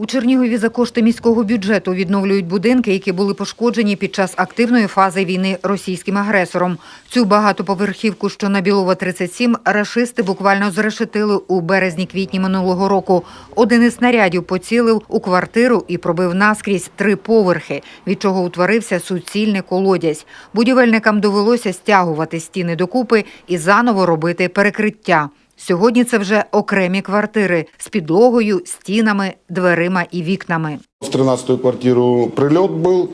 У Чернігові за кошти міського бюджету відновлюють будинки, які були пошкоджені під час активної фази війни російським агресором. Цю багатоповерхівку, що на Білова 37, рашисти буквально зрешетили у березні-квітні минулого року. Один із снарядів поцілив у квартиру і пробив наскрізь три поверхи, від чого утворився суцільний колодязь. Будівельникам довелося стягувати стіни докупи і заново робити перекриття. Сьогодні це вже окремі квартири з підлогою, стінами, дверима і вікнами. В 13-ю квартиру прилет был,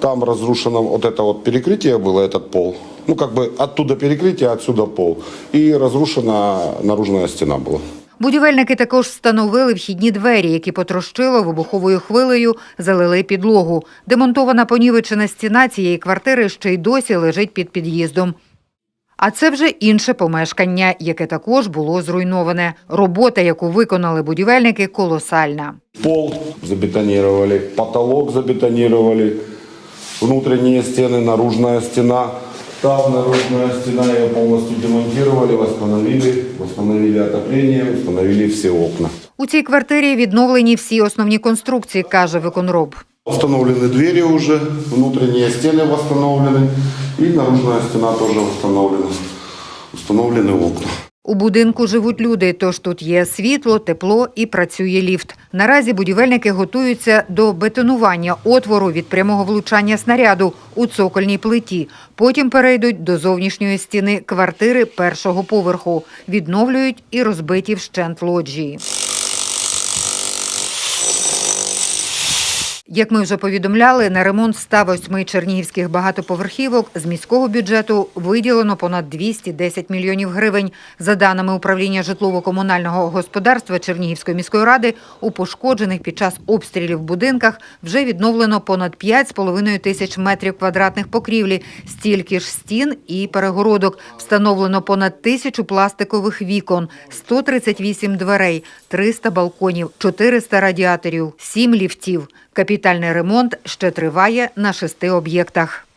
там разрушено вот это вот перекрытие было, этот пол. Ну, как бы оттуда перекрытие, отсюда пол. И разрушена наружная стена была. Будівельники також встановили вхідні двері, які потрощило вибуховою хвилею, залили підлогу. Демонтована понівечена стіна цієї квартири ще й досі лежить під під'їздом. А це вже інше помешкання, яке також було зруйноване. Робота, яку виконали будівельники, колосальна. Пол забетонировали, потолок забетонировали, внутренние стены, наружная стена. Там наружная стена, ее полностью демонтировали, восстановили, восстановили отопление, установили все окна. У цій квартирі відновлені всі основні конструкції, каже виконроб. Установлены двери уже, внутренние стены восстановлены и наружная стена тоже восстановлена. Установлены окна. У будинку живуть люди, тож тут є світло, тепло і працює ліфт. Наразі будівельники готуються до бетонування отвору від прямого влучання снаряду у цокольній плиті. Потім перейдуть до зовнішньої стіни квартири першого поверху, відновлюють і розбиті вщент лоджії. Як ми вже повідомляли, на ремонт 108 чернігівських багатоповерхівок з міського бюджету виділено понад 210 мільйонів гривень. За даними управління житлово-комунального господарства Чернігівської міської ради, у пошкоджених під час обстрілів будинках вже відновлено понад 5,5 тисяч метрів квадратних покрівлі, стільки ж стін і перегородок. Встановлено понад тисячу пластикових вікон, 138 дверей, 300 балконів, 400 радіаторів, 7 ліфтів. Капітальний ремонт ще триває на шести об'єктах.